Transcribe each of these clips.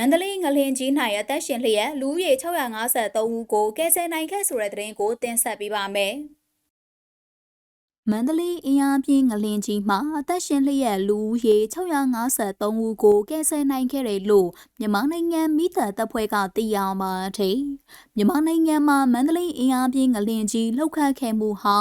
မန္တလေးငလင်ကြီး၌အသက်ရှင်လျက်လူဦးရေ653ဦးကိုကယ်ဆယ်နိုင်ခဲ့ဆိုတဲ့သတင်းကိုတင်ဆက်ပေးပါမယ်။ မန္တလေးအင်အားပြင်းငလင်ကြီးမှာအသက်ရှင်လျက်လူဦးရေ653ဦးကိုကယ်ဆယ်နိုင်ခဲ့တယ်လို့မြန်မာနိုင်ငံမိသားတပ်ဖွဲ့ကသိရပါတယ်။မြန်မာနိုင်ငံမှာမန္တလေးအင်အားပြင်းငလင်ကြီးလှုပ်ခတ်ခဲ့မှုဟာ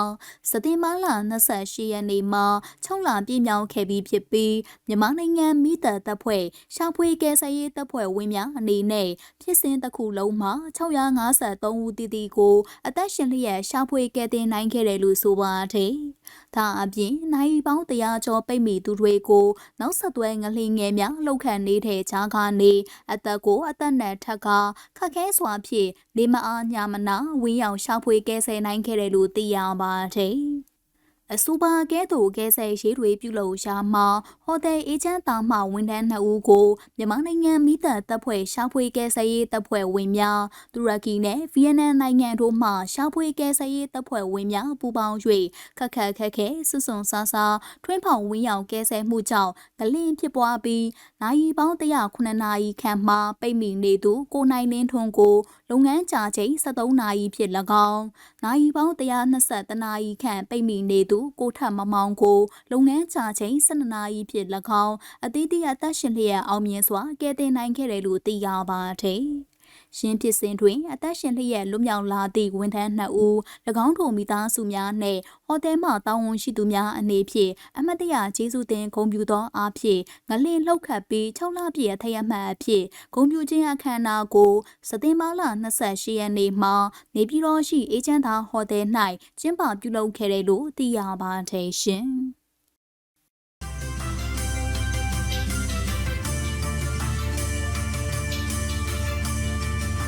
စက်တင်ဘာလ28ရက်နေ့မှာ6လပြည့်မြောက်ခဲ့ပြီးဖြစ်ပြီးမြန်မာနိုင်ငံမိသားတပ်ဖွဲ့ရှာဖွေကယ်ဆယ်ရေးတပ်ဖွဲ့ဝင်များအနေနဲ့ဖြစ်စဉ်တစ်ခုလုံးမှာ653ဦးတည်တည်ကိုအသက်ရှင်လျက်ရှာဖွေကယ်တင်နိုင်ခဲ့တယ်လို့ဆိုပါတယ်။ ဒါအပြင်နိုင်ပေါင်းတရားကျော်ပိတ်မိသူတွေကိုနောက်ဆက်တွဲငလင်ငယ်များလှုပ်ခတ်နေတဲ့ခြားကနေအသက်ကိုအသက်နဲ့ထက်ကခက်ခဲစွာဖြင့်နေမအားညမနာဝင်းရောက်ရှာဖွေကဲဆယ်နိုင်ခဲ့တယ်လို့သိရပါတယ်။ အဆိုပါကဲသို့ကဲဆယ်ရေးတွေပြုလုပ်ရာမှာဟိုတယ်အေဂျင့်တာမှဝန်ထမ်း2ဦးကိုမြန်မာနိုင်ငံမိသက်တပ်ဖွဲ့ရှာဖွေကဲဆယ်ရေးတပ်ဖွဲ့ဝင်များတူရကီနဲ့ဗီယက်နမ်နိုင်ငံတို့မှရှာဖွေကဲဆယ်ရေးတပ်ဖွဲ့ဝင်များပူးပေါင်း၍ခက်ခက်ခက်ခဲဆွဆွန်ဆာဆာထွင်းဖောင်ဝင်းရောင်ကဲဆယ်မှုကြောင့်ဂလင်းဖြစ်ပွားပြီးနိုင်ပေါင်း109နာရီခန့်မှပိတ်မိနေသူကိုနိုင်လင်းထွန်းကိုလုပ်ငန်းကြာချိန်73နာရီဖြစ်၎င်းနိုင်ပေါင်း120နာရီခန့်ပိတ်မိနေသူသူကိုထမမောင်ကိုလုပ်ငန်းချချိန်12နာရီဖြစ်၎င်းအသီးသီးအသက်ရှင်လျက်အောင်မြင်စွာကယ်တင်နိုင်ခဲ့တယ်လို့သိရပါတယ်။ ရှင်းဖြစ်စဉ်တွင် အသက်ရှင်လျက်လွတ်မြောက်လာသည့်ဝန်ထမ်း2ဦး၎င်းတို့မိသားစုများနှင့်ဟိုတယ်မှတာဝန်ရှိသူများအနေဖြင့်အမတ်တရကျေးဇူးတင်ဂုဏ်ပြုသောအားဖြင့်ငလင်လှုပ်ခတ်ပြီး6လပြည့်အထက်အမှတ်အဖြစ်ဂုဏ်ပြုခြင်းအခမ်းအနားကိုစက်တင်ဘာလ28ရက်နေ့မှာနေပြည်တော်ရှိအေဂျင့်သာဟိုတယ်၌ကျင်းပပြုလုပ်ခဲ့တယ်လို့သိရပါတယ်ရှင်။